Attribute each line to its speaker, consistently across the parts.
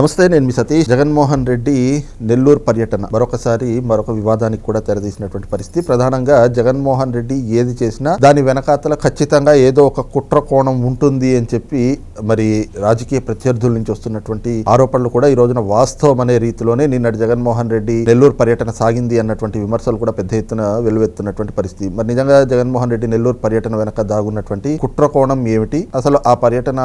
Speaker 1: నమస్తే నేను మీ సతీష్. జగన్మోహన్ రెడ్డి నెల్లూరు పర్యటన. మరొకసారి మరొక వివాదానికి కూడా తెరదీసినటువంటి పరిస్థితి. ప్రధానంగా జగన్మోహన్ రెడ్డి ఏది చేసినా దాని వెనకాతల ఖచ్చితంగా ఏదో ఒక కుట్ర కోణం ఉంటుంది అని చెప్పి మరి రాజకీయ ప్రత్యర్థుల నుంచి వస్తున్నటువంటి ఆరోపణలు కూడా ఈ రోజున వాస్తవం అనే రీతిలోనే నిన్నటి జగన్మోహన్ రెడ్డి నెల్లూరు పర్యటన సాగింది అన్నటువంటి విమర్శలు కూడా పెద్ద ఎత్తున వెలువెత్తున్నటువంటి పరిస్థితి. మరి నిజంగా జగన్మోహన్ రెడ్డి నెల్లూరు పర్యటన వెనక దాగున్నటువంటి కుట్ర కోణం ఏమిటి? అసలు ఆ పర్యటన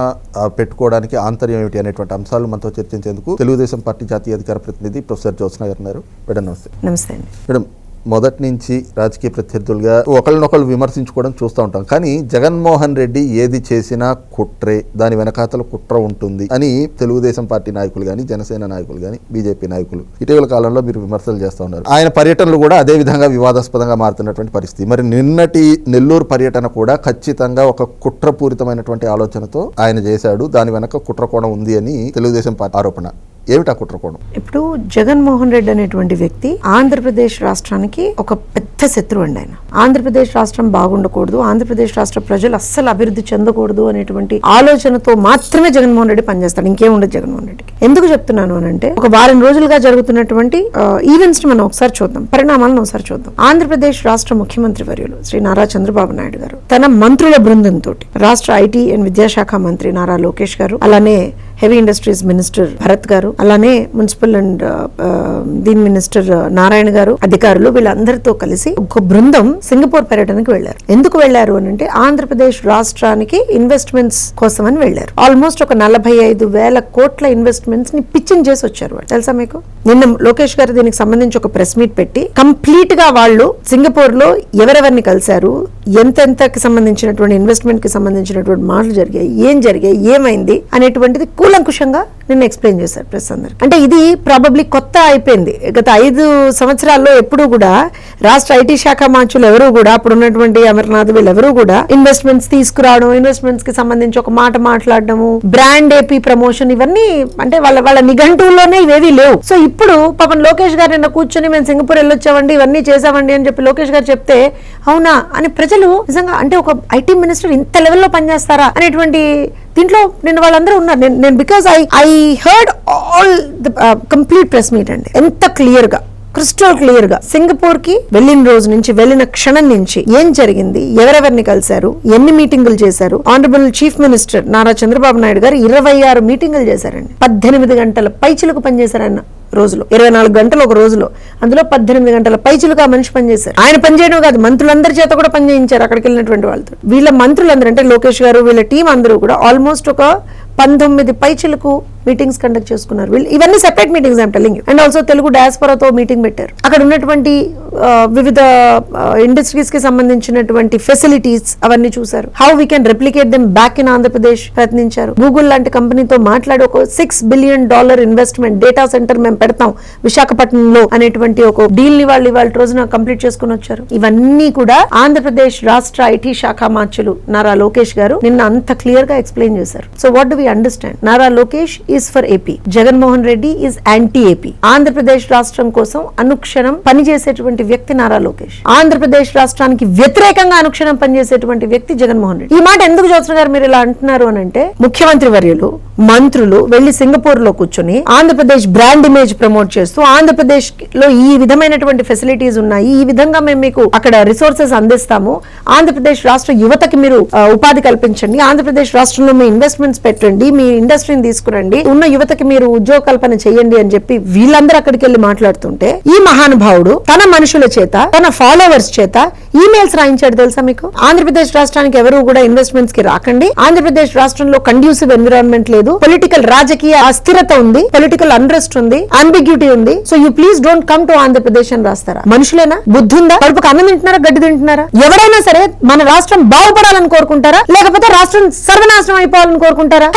Speaker 1: పెట్టుకోవడానికి ఆంతర్యం ఏమిటి అనేటువంటి అంశాలు మనతో చర్చించేందుకు తెలుగుదేశం పార్టీ జాతీయ అధికార ప్రతినిధి ప్రొఫెసర్ జ్యోత్స్న గారు ఉన్నారు. మేడం నమస్తే.
Speaker 2: నమస్తే అండి.
Speaker 1: మేడం మొదటి నుంచి రాజకీయ ప్రత్యర్థులుగా ఒకరినొకరు విమర్శించుకోవడం చూస్తూ ఉంటాం. కానీ జగన్మోహన్ రెడ్డి ఏది చేసినా కుట్రే దాని వెనకాతల కుట్ర ఉంటుంది అని తెలుగుదేశం పార్టీ నాయకులు కానీ జనసేన నాయకులు కానీ బీజేపీ నాయకులు ఇటీవల కాలంలో మీరు విమర్శలు చేస్తూ ఉన్నారు. ఆయన పర్యటనలు కూడా అదే విధంగా వివాదాస్పదంగా మారుతున్నటువంటి పరిస్థితి. మరి నిన్నటి నెల్లూరు పర్యటన కూడా ఖచ్చితంగా ఒక కుట్రపూరితమైనటువంటి ఆలోచనతో ఆయన చేశాడు. దాని వెనక కుట్ర కోణం ఉంది అని తెలుగుదేశం పార్టీ ఆరోపణ. ఏమిటా కుట్ర
Speaker 2: ఇప్పుడు జగన్మోహన్ రెడ్డి అనేటువంటి వ్యక్తి ఆంధ్రప్రదేశ్ రాష్ట్రానికి ఒక పెద్ద శత్రువు అండి ఆయన. ఆంధ్రప్రదేశ్ రాష్ట్రం బాగుండకూడదు ఆంధ్రప్రదేశ్ రాష్ట్ర ప్రజలు అస్సలు అభివృద్ధి చెందకూడదు అనేటువంటి ఆలోచనతో మాత్రమే జగన్మోహన్ రెడ్డి పనిచేస్తాడు. ఇంకేం ఉండదు జగన్మోహన్ రెడ్డికి. ఎందుకు చెప్తున్నాను అని అంటే ఒక వారం రోజులుగా జరుగుతున్నటువంటి ఈవెంట్స్ని మనం ఒకసారి చూద్దాం. పరిణామాలను ఒకసారి చూద్దాం. ఆంధ్రప్రదేశ్ రాష్ట్ర ముఖ్యమంత్రి వర్యులు శ్రీ నారా చంద్రబాబు నాయుడు గారు తన మంత్రుల బృందంతో రాష్ట్ర ఐటీ అండ్ విద్యాశాఖ మంత్రి నారా లోకేష్ గారు అలానే హెవీ ఇండస్ట్రీస్ మినిస్టర్ భరత్ గారు అలానే municipal and dean minister Narayana గారు అధికారులు వీళ్ళందరితో కలిసి ఒక బృందం సింగపూర్ పర్యటనకు వెళ్ళారు ఎందుకు వెళ్ళారు అని అంటే ఆంధ్రప్రదేశ్ రాష్ట్రానికి ఇన్వెస్ట్మెంట్స్ కోసం అని వెళ్ళారు ఆల్మోస్ట్ ఒక నలభై ఐదు వేల కోట్ల ఇన్వెస్ట్మెంట్స్ని పిచ్చింగ్ చేసి వచ్చారు వాళ్ళు. తెలుసా మీకు? నిన్న లోకేష్ గారు దీనికి సంబంధించి ఒక ప్రెస్ మీట్ పెట్టి కంప్లీట్గా వాళ్ళు సింగపూర్లో ఎవరెవరిని కలిశారు ఎంతెంతకి సంబంధించినటువంటి ఇన్వెస్ట్మెంట్కి సంబంధించినటువంటి మాటలు జరిగాయి ఏం జరిగాయి ఏమైంది అనేటువంటిది కూలంకుషంగా నిన్న ఎక్స్ప్లెయిన్ చేశారు ప్రెస్ అందరికి. అంటే ఇది ప్రాబబ్లీ కొత్త అయిపోయింది. గత ఐదు సంవత్సరాల్లో ఎప్పుడూ కూడా రాష్ట్ర ఐటీ శాఖ మంత్రులు ఎవరు కూడా అప్పుడు ఉన్నటువంటి అమర్నాథ్ వీళ్ళెవరూ కూడా ఇన్వెస్ట్మెంట్స్ తీసుకురావడం ఇన్వెస్ట్మెంట్స్కి సంబంధించి ఒక మాట మాట్లాడడము బ్రాండ్ ఏపీ ప్రమోషన్ ఇవన్నీ అంటే వాళ్ళ వాళ్ళ నిఘంటువులోనే ఇవేవి లేవు. సో ఇప్పుడు పాపం లోకేష్ గారు నిన్న కూర్చొని మేము సింగపూర్ వెళ్ళొచ్చామండి ఇవన్నీ చేసామండి అని చెప్పి లోకేష్ గారు చెప్తే అవునా అని ప్రజలు నిజంగా అంటే ఒక ఐటీ మినిస్టర్ ఇంత లెవెల్లో పనిచేస్తారా అనేటువంటి దీంట్లో నేను వాళ్ళందరూ ఉన్నారు. నేను నేను because I I heard all the complete press meet అండి. ఎంత క్లియర్గా క్రిస్టల్ క్లియర్గా. సింగపూర్కి వెళ్ళిన రోజు నుంచి వెళ్ళిన క్షణం నుంచి ఏం జరిగింది? ఎవరెవరిని కలిశారు? ఎన్ని మీటింగులు చేశారు? Honourable chief minister Nara Chandrababu Naidu గారు ఇరవై ఆరు మీటింగులు చేశారండి. పద్దెనిమిది గంటల పైచిలకు పనిచేశారన్న రోజులో ఇరవై నాలుగు గంటలు ఒక రోజులో. అందులో పద్దెనిమిది గంటల పైచులుగా మనిషి పనిచేశారు. ఆయన పనిచేయడం కాదు మంత్రులందరి చేత కూడా పనిచేయించారు అక్కడికి వెళ్ళినటువంటి వాళ్ళతో. వీళ్ళ మంత్రులందరూ అంటే లోకేష్ గారు వీళ్ళ టీం అందరూ కూడా ఆల్మోస్ట్ ఒక పంతొమ్మిది పైచులకు మీటింగ్స్ కండక్ట్ చేసుకున్నారు. వీళ్ళు ఇవన్నీ separate meetings I'm telling and also Telugu డయాస్పరాతో meeting పెట్టారు. అక్కడ ఉన్నటువంటి వివిధ ఇండస్ట్రీస్కి సంబంధించినటువంటి ఫెసిలిటీస్ అవన్నీ చూశారు. How we can replicate them back in Andhra Pradesh ప్రయత్నించారు. గూగుల్ లాంటి కంపెనీతో మాట్లాడి ఒక six billion dollar investment data centre మేము పెడతాం విశాఖపట్నంలో అనేటువంటి ఒక డీల్ని వాళ్ళు ఇవాళ రోజున కంప్లీట్ చేసుకుని వచ్చారు. ఇవన్నీ కూడా ఆంధ్రప్రదేశ్ రాష్ట్ర ఐటీ శాఖ మార్చులు నారా లోకేష్ గారు నిన్న అంత క్లియర్గా ఎక్స్ప్లెయిన్ చేశారు. So what do we understand Nara Lokesh is for AP Jaganmohan Reddy is anti AP Andhra Pradesh రాష్ట్రం కోసం అనుక్షణం పనిచేసేటువంటి వ్యక్తి నారా లోకేష్. ఆంధ్రప్రదేశ్ రాష్ట్రానికి వ్యతిరేకంగా అనుక్షణం పనిచేసేటువంటి వ్యక్తి జగన్మోహన్ రెడ్డి. ఈ మాట ఎందుకు జ్యోత్స్న గారు మీరు ఇలా అంటున్నారు అని అంటే ముఖ్యమంత్రి వర్యులు మంత్రులు వెళ్ళి సింగపూర్లో కూర్చొని ఆంధ్రప్రదేశ్ బ్రాండ్ ఇమేజ్ ప్రమోట్ చేస్తూ ఆంధ్రప్రదేశ్లో ఈ విధమైనటువంటి ఫెసిలిటీస్ ఉన్నాయి ఈ విధంగా మేము మీకు అక్కడ రిసోర్సెస్ అందిస్తాము. ఆంధ్రప్రదేశ్ రాష్ట్ర యువతకి మీరు ఉపాధి కల్పించండి. ఆంధ్రప్రదేశ్ రాష్ట్రంలో మీ ఇన్వెస్ట్మెంట్స్ పెట్టండి మీ ఇండస్ట్రీని తీసుకురండి ఉన్న యువతకి మీరు ఉద్యోగ కల్పన చేయండి అని చెప్పి వీళ్ళందరూ అక్కడికి వెళ్ళి మాట్లాడుతుంటే ఈ మహానుభావుడు తన మనిషి పురుషుల చేత తన ఫాలోవర్స్ చేత ఈమెయిల్స్ రాయించాడు తెలుసా మీకు? ఆంధ్రప్రదేశ్ రాష్ట్రానికి ఎవరు కూడా ఇన్వెస్ట్మెంట్స్కి రాకండి. ఆంధ్రప్రదేశ్ రాష్ట్రంలో కండ్యూసివ్ ఎన్విరాన్మెంట్ లేదు. పొలిటికల్ రాజకీయ అస్థిరత ఉంది. పొలిటికల్ అన్రెస్ట్ ఉంది. అంబిగ్యూటీ ఉంది. So you please don't come to Andhra Pradesh అని రాస్తారా? మనుషులేనా? బుద్ధుందా? కడుపుకు అన్నం తింటున్నారా? గడ్డి తింటున్నారా? ఎవరైనా సరే మన రాష్ట్రం బాగుపడాలని కోరుకుంటారా? లేకపోతే రాష్ట్రం సర్వనాశనం అయిపోవాలని కోరుకుంటారా?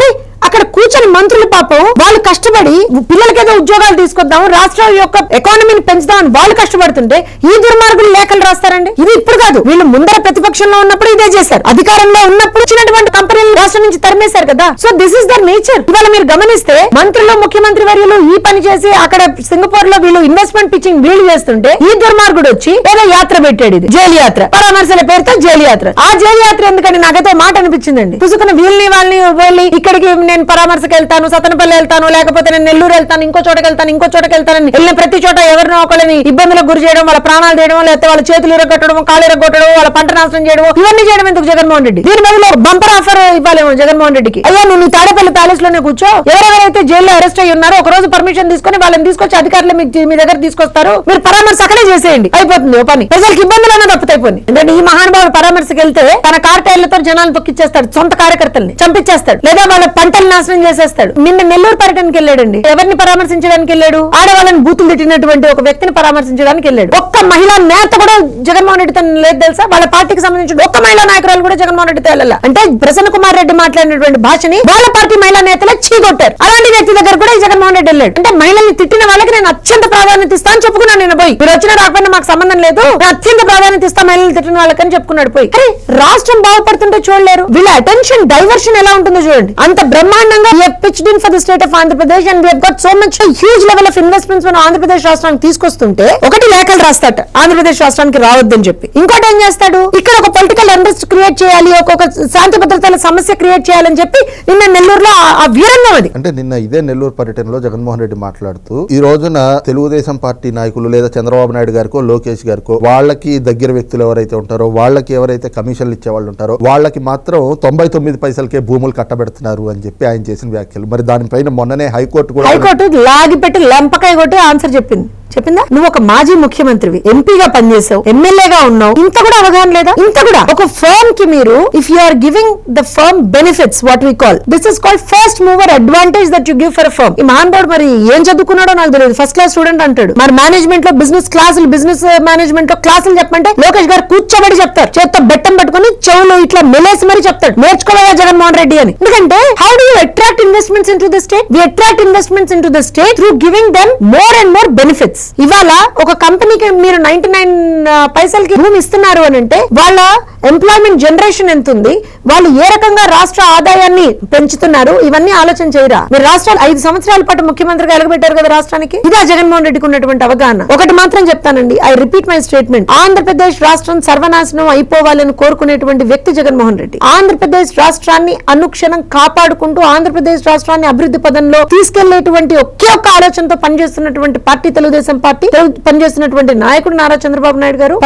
Speaker 2: అక్కడ కూర్చొని మంత్రులు పాపం వాళ్ళు కష్టపడి పిల్లలకేదో ఉద్యోగాలు తీసుకొద్దాం రాష్ట్రం యొక్క ఎకానమీని పెంచుదామని వాళ్ళు కష్టపడుతుంటే ఈ దుర్మార్గులు లేఖలు రాస్తారండి. ఇది ఇప్పుడు కాదు వీళ్ళు ముందర ప్రతిపక్షంలో ఉన్నప్పుడు ఇదే చేశారు. అధికారంలో ఉన్నప్పుడు ఇచ్చినటువంటి కంపెనీలు రాష్ట్రం నుంచి తరిమేశారు కదా. So this is their nature ఇవాళ మీరు గమనిస్తే మంత్రులు ముఖ్యమంత్రి వర్యులు ఈ పని చేసి అక్కడ సింగపూర్లో వీళ్ళు ఇన్వెస్ట్మెంట్ పిచ్చింగ్ వీళ్ళు చేస్తుంటే ఈ దుర్మార్గుడు వచ్చి ఏదో యాత్ర పెట్టాడు ఇది. జైలు యాత్ర. పరామర్శల పేరుతో జైలు యాత్ర. ఆ జైలు యాత్ర ఎందుకని నాకైతే మాట అనిపించిందండి. పుసుకున్న వీళ్ళని వాళ్ళని వెళ్ళి ఇక్కడికి నేను పరామర్శకు వెళ్తాను సతనపల్లి వెళ్తాను లేకపోతే నేను నెల్లూరు వెళ్తాను ఇంకో చోటకి వెళ్తాను ఇంకో చోటకి వెళ్తానని వెళ్ళిన ప్రతి చోట ఎవరినో ఒకరిని ఇబ్బందులకు గురి చేయడం వాళ్ళ ప్రాణాలు చేయడం లేకపోతే వాళ్ళ చేతులు ఇరగట్టడం కాళ్ళు ఇరగొట్టడం వాళ్ళ పంట నాశనం చేయడం ఇవన్నీ చేయడం ఎందుకు జగన్మోహన్ రెడ్డి? దీని బదులు బంపర్ ఆఫర్ ఇవ్వాలేమో జగన్మోహన్ రెడ్డికి. అయ్యా నువ్వు తాడేపల్లి ప్యాలెస్లోనే కూర్చో. ఎవరెవరైతే జైల్లో అరెస్ట్ అయ్యి ఉన్నారో ఒక రోజు పర్మిషన్ తీసుకొని వాళ్ళని తీసుకొచ్చి అధికారులు మీ దగ్గర తీసుకొస్తారు. మీరు పరామర్శ అక్కడే చేసేయండి. అయిపోతుంది ఓ పని. ప్రజలకు ఇబ్బందులు అన్నది తప్పుతైపోయింది. ఎందుకంటే ఈ మహానుభావుడు పరామర్శకు వెళ్తే తన కార్ టైర్లతో జనాలను తొక్కిచ్చేస్తాడు సొంత కార్యకర్తల్ని చంపించేస్తాడు లేదా వాళ్ళ పంటలు నాశనం చేసేస్తాడు. నిన్న నెల్లూరు పర్యటనకి వెళ్ళాడండి. ఎవరిని పరామర్శించడానికి వెళ్ళాడు? ఆడవాళ్ళని బూతులు తిట్టినటువంటి ఒక వ్యక్తిని పరామర్శించడానికి వెళ్ళాడు. ఒక్క మహిళా నేత కూడా జగన్మోహన్ రెడ్డితో లేదు తెలుసా? వాళ్ళ పార్టీకి సంబంధించిన ఒక్క మహిళా నాయకురాలు కూడా జగన్మోహన్ రెడ్డితో వెళ్ళాల? అంటే ప్రసన్న కుమార్ రెడ్డి మాట్లాడినటువంటి భాషని వాళ్ళ పార్టీ మహిళా నేతలే చీగొట్టారు అలాంటి వ్యక్తి దగ్గర కూడా ఈ జగన్మోహన్ రెడ్డి వెళ్ళాడు. అంటే మహిళల్ని తిట్టిన వాళ్ళకి నేను అత్యంత ప్రాధాన్యత ఇస్తాను చెప్పుకున్నాను నేను పోయి. మీరు వచ్చిన రాకపోయినా మాకు సంబంధం లేదు. నేను అత్యంత ప్రాధాన్యత ఇస్తా మహిళలు తిట్టిన వాళ్ళకని చెప్పుకున్నాడు పోయి. అరే రాష్ట్రం బాగుపడుతుంటే చూడలేరు. వీళ్ళ అటెన్షన్ డైవర్షన్ ఎలా ఉంటుందో చూడండి. అంత బ్రహ్మాండంగా pitched in for the state of Andhra Pradesh and we got so much huge level of investments మనం ఆంధ్రప్రదేశ్ రాష్ట్రానికి తీసుకొస్తుంటే ఒకటి లేఖలు రాస్తాట. ఆంధ్రప్రదేశ్ రాష్ట్రానికి రావద్దని చెప్పి. ఇంకోటి ఏం చేస్తాడు? ఇక్కడ ఒక పొలిటికల్ ఇంట్రెస్ట్ క్రియేట్ చేయాలి ఒక శాంతి భద్రతల సమస్య క్రియేట్ చేయాలని చెప్పి నిన్న నెల్లూరులో ఆ- వీరంగం అది.
Speaker 1: అంటే నిన్న ఇదే నెల్లూరు పర్యటనలో జగన్మోహన్ రెడ్డి మాట్లాడుతూ ఈ రోజున తెలుగుదేశం పార్టీ నాయకులు లేదా చంద్రబాబు నాయుడు గారికో లోకేష్ గారికో వాళ్ళకి దగ్గర వ్యక్తులు ఎవరైతే ఉంటారో వాళ్ళకి ఎవరైతే కమిషన్లు ఇచ్చే వాళ్ళు ఉంటారో వాళ్ళకి మాత్రం తొంభై తొమ్మిది పైసలకే భూములు కట్టబెడుతున్నారు అని చెప్పి ఆయన చేసిన వ్యాఖ్యలు. మరి దానిపైన మొన్ననే హైకోర్టు కూడా
Speaker 2: హైకోర్టు లాగి పెట్టి లెంపకాయ కొట్టి ఆన్సర్ చెప్పింది. చెప్పిందా? నువ్వు ఒక మాజీ ముఖ్యమంత్రివి ఎంపీగా పనిచేసావు ఎమ్మెల్యేగా ఉన్నావు. ఇంత కూడా అవగాహన లేదా? ఇంత కూడా. ఒక ఫర్మ్కి మీరు if you are giving the firm benefits what we call this is called first mover advantage that you give for firm ఈ మహాన్బాడు మరి ఏం చదువుకున్నాడో నాకు తెలియదు. ఫస్ట్ క్లాస్ స్టూడెంట్ అంటాడు. మరి మేనేజ్మెంట్లో బిజినెస్ క్లాసులు బిజినెస్ మేనేజ్మెంట్లో క్లాసులు చెప్పంటే లోకేష్ గారు కూర్చోబడి చెప్తారు. చేత్తో బెట్టం పట్టుకొని చెవులు ఇట్లా మెలేసి మరి చెప్తాడు. నేర్చుకోవాలా జగన్మోహన్ రెడ్డి అని? ఎందుకంటే how do attract investments into the state we attract investments into the state through giving them more and more benefits ఇవాళ ఒక కంపెనీకి మీరు నైన్టీ నైన్ uh, పైసలకి భూమి ఇస్తున్నారు అని అంటే వాళ్ళ ఎంప్లాయ్మెంట్ జనరేషన్ ఎంత ఉంది వాళ్ళు ఏ రకంగా రాష్ట్ర ఆదాయాన్ని పెంచుతున్నారు? ఇవన్నీ ఆలోచన చేయరా? మీరు రాష్ట్రాలు ఐదు సంవత్సరాల పాటు ముఖ్యమంత్రిగా ఎలగబెట్టారు కదా రాష్ట్రానికి? ఇదే జగన్మోహన్ రెడ్డికి ఉన్నటువంటి అవగాహన. ఒకటి మాత్రం చెప్తానండి. I repeat my statement Andhra Pradesh రాష్ట్రం సర్వనాశనం అయిపోవాలని కోరుకునేటువంటి వ్యక్తి జగన్మోహన్ రెడ్డి. ఆంధ్రప్రదేశ్ రాష్ట్రాన్ని అనుక్షణం కాపాడుకుంటూ ఆంధ్రప్రదేశ్ రాష్ట్రాన్ని అభివృద్ధి పదంలో తీసుకెళ్ళేటువంటి ఒకే ఒక్క ఆలోచనతో పనిచేస్తున్నటువంటి పార్టీ తెలుగుదేశం పార్టీ పనిచేస్తున్నటువంటి నాయకుడు నారా చంద్రబాబు నాయుడు గారు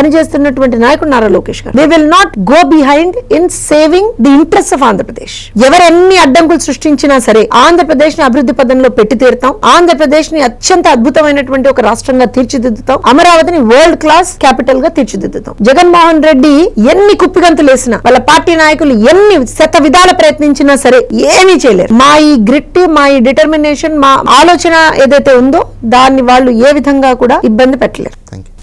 Speaker 2: పనిచేస్తున్నటువంటి నాయకుడు Nara Lokesh garu. They will not go behind in saving the interest of Andhra Pradesh ఎవరెన్ని అడ్డంకులు సృష్టించినా సరే ఆంధ్రప్రదేశ్ని అభివృద్ధి పదంలో పెట్టి తీరుతాం. ఆంధ్రప్రదేశ్ని అత్యంత అద్భుతమైనటువంటి ఒక రాష్ట్రంగా తీర్చిదిద్దుతాం. అమరావతిని వరల్డ్ క్లాస్ క్యాపిటల్గా తీర్చిదిద్దుతాం. జగన్మోహన్ రెడ్డి ఎన్ని కుప్పిగంతులు వేసినా వాళ్ళ పార్టీ నాయకులు ఎన్ని శత విధాల ప్రయత్నించినా సరే ఏమీ చేయలేరు. మా ఈ గ్రిట్ మా ఈ డిటర్మినేషన్ మా ఆలోచన ఏదైతే ఉందో దాన్ని వాళ్ళు ఏ విధంగా కూడా ఇబ్బంది పెట్టలేరు.
Speaker 1: Thank you